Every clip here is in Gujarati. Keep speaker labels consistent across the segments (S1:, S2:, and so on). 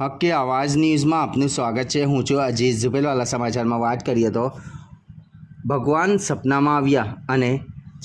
S1: હક્કે આવાજ ન્યૂઝમાં આપનું સ્વાગત છે. હું છું અજીત ઝુબેલવાલા સમાચારમાં વાત કરીએ તો ભગવાન સપનામાં આવ્યા અને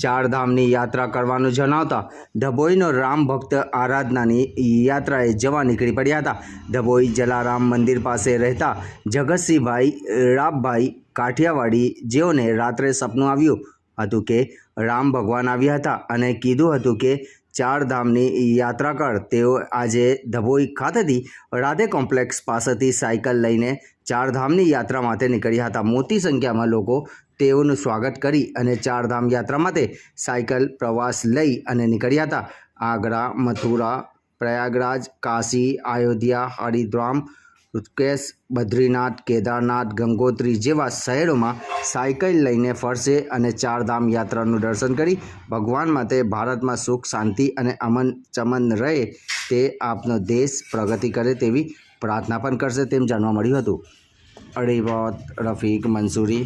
S1: ચારધામની યાત્રા કરવાનું જણાવતા ડભોઈનો રામ ભક્ત આરાધનાની યાત્રાએ જવા નીકળી પડ્યા હતા. ડભોઈ જલારામ મંદિર પાસે રહેતા જગતસિંહભાઈ રાબભાઈ કાઠિયાવાડી જેઓને રાત્રે સપનું આવ્યું હતું કે રામ ભગવાન આવ્યા હતા અને કીધું હતું કે ચાર ધામની યાત્રા કર. તેઓ આજે ધબોઈ ખાતેથી રાધે કોમ્પ્લેક્સ પાસેથી સાયકલ લઈને ચાર ધામની યાત્રા માટે નીકળ્યા હતા. મોટી સંખ્યામાં લોકો તેઓનું સ્વાગત કરી અને ચાર ધામ યાત્રા માટે સાયકલ પ્રવાસ લઈ અને નીકળ્યા હતા. આગ્રા, મથુરા, પ્રયાગરાજ, કાશી, અયોધ્યા હરિદ્રામ ઋષિકેશ બદ્રીનાથ, કેદારનાથ, ગંગોત્રી જેવા શહેરોમાં સાયકલ લઈને ફરશે અને ચારધામ યાત્રાનું દર્શન કરી ભગવાન માટે ભારતમાં સુખ, શાંતિ અને અમન ચમન રહે તે આપનો દેશ પ્રગતિ કરે તેવી પ્રાર્થના પણ કરશે તેમ જાણવા મળ્યું હતું. અડીબોત રફીક મંસૂરી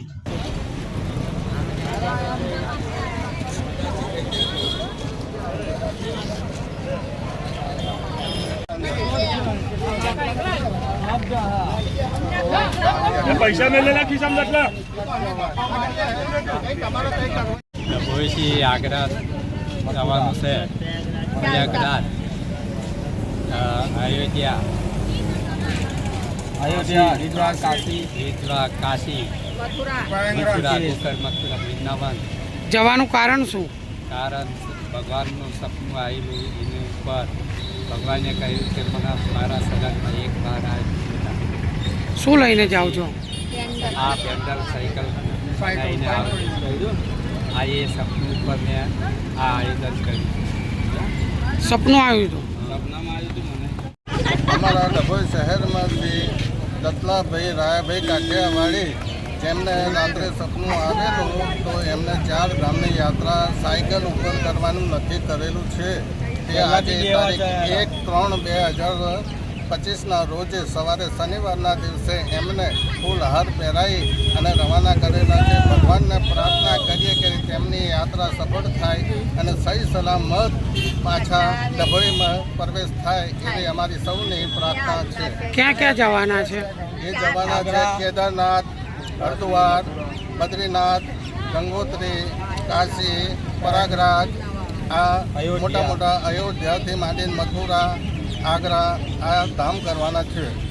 S2: પૈસા ખિસ્સામાં
S3: આગ્રા જવાનું છે. પ્રયાગરાજ. અયોધ્યા.
S2: અયોધ્યા હરિદ્વાર કાશી.
S3: હરિદ્વાર કાશી. મથુરા. ગોકર્ણ મથુરા વૃંદાવન.
S4: જવાનું કારણ શું?
S3: કારણ ભગવાનનું સપનું આવેલું એની ઉપર. ભગવાને કહ્યું કે મને મારા સગનમાં એક વાર આવ્યું
S4: શું લઈને જાઓ છો?
S3: આ પેન્ડલ સાયકલ લઈને આવ્યું આ એ સપનું ઉપર મેં આ આયોજન કર્યું.
S4: સપનું આવ્યું હતું?
S3: સપનામાં આવ્યું હતું મને.
S5: અમારા ડભોઈ શહેરમાંથી દત્લાભાઈ રાયાભાઈ કાઠિયાવાડી જેમને રાત્રે સપનું આવેલું તો એમને ચાર ધામની યાત્રા સાયકલ ઉપર કરવાનું નક્કી કરેલું છે. તે આજે તારીખ એક ત્રણ બે હજાર પચીસના રોજે સવારે શનિવારના દિવસે એમને ફૂલ હાર પહેરાવી અને રવાના કરેલા છે. ભગવાનને પ્રાર્થના કરીએ કે તેમની યાત્રા સફળ થાય અને સહી સલામત પાછા ડભોઈમાં પ્રવેશ થાય એવી અમારી સૌની પ્રાર્થના છે.
S4: ક્યાં ક્યાં જવાના છે?
S5: એ જવાના છે કેદારનાથ હરિદ્વાર બદ્રીનાથ ગંગોત્રી કાશી પ્રયાગરાજ આ મોટા મોટા અયોધ્યાથી માંડીને મથુરા આગ્રા આ ધામ કરવાના છે.